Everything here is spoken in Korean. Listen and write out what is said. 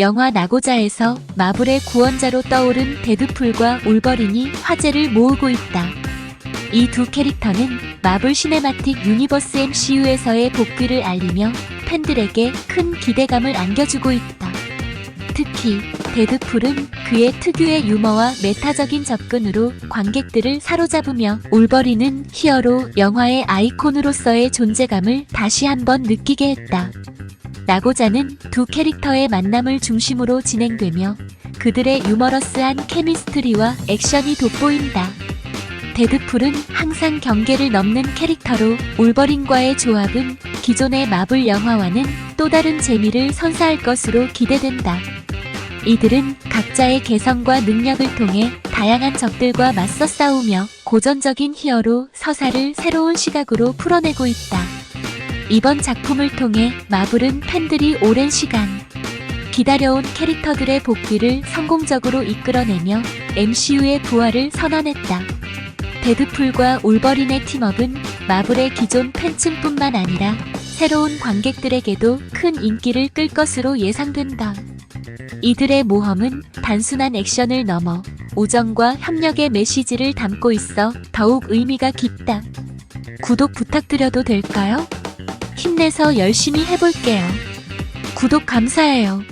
영화 나고자에서 마블의 구원자로 떠오른 데드풀과 울버린이 화제를 모으고 있다. 이 두 캐릭터는 마블 시네마틱 유니버스 MCU에서의 복귀를 알리며 팬들에게 큰 기대감을 안겨주고 있다. 특히 데드풀은 그의 특유의 유머와 메타적인 접근으로 관객들을 사로잡으며 울버린은 히어로 영화의 아이콘으로서의 존재감을 다시 한번 느끼게 했다. 나고자는 두 캐릭터의 만남을 중심으로 진행되며 그들의 유머러스한 케미스트리와 액션이 돋보인다. 데드풀은 항상 경계를 넘는 캐릭터로 울버린과의 조합은 기존의 마블 영화와는 또 다른 재미를 선사할 것으로 기대된다. 이들은 각자의 개성과 능력을 통해 다양한 적들과 맞서 싸우며 고전적인 히어로 서사를 새로운 시각으로 풀어내고 있다. 이번 작품을 통해 마블은 팬들이 오랜 시간 기다려온 캐릭터들의 복귀를 성공적으로 이끌어내며 MCU의 부활을 선언했다. 데드풀과 울버린의 팀업은 마블의 기존 팬층뿐만 아니라 새로운 관객들에게도 큰 인기를 끌 것으로 예상된다. 이들의 모험은 단순한 액션을 넘어 우정과 협력의 메시지를 담고 있어 더욱 의미가 깊다. 구독 부탁드려도 될까요? 힘내서 열심히 해볼게요. 구독 감사해요.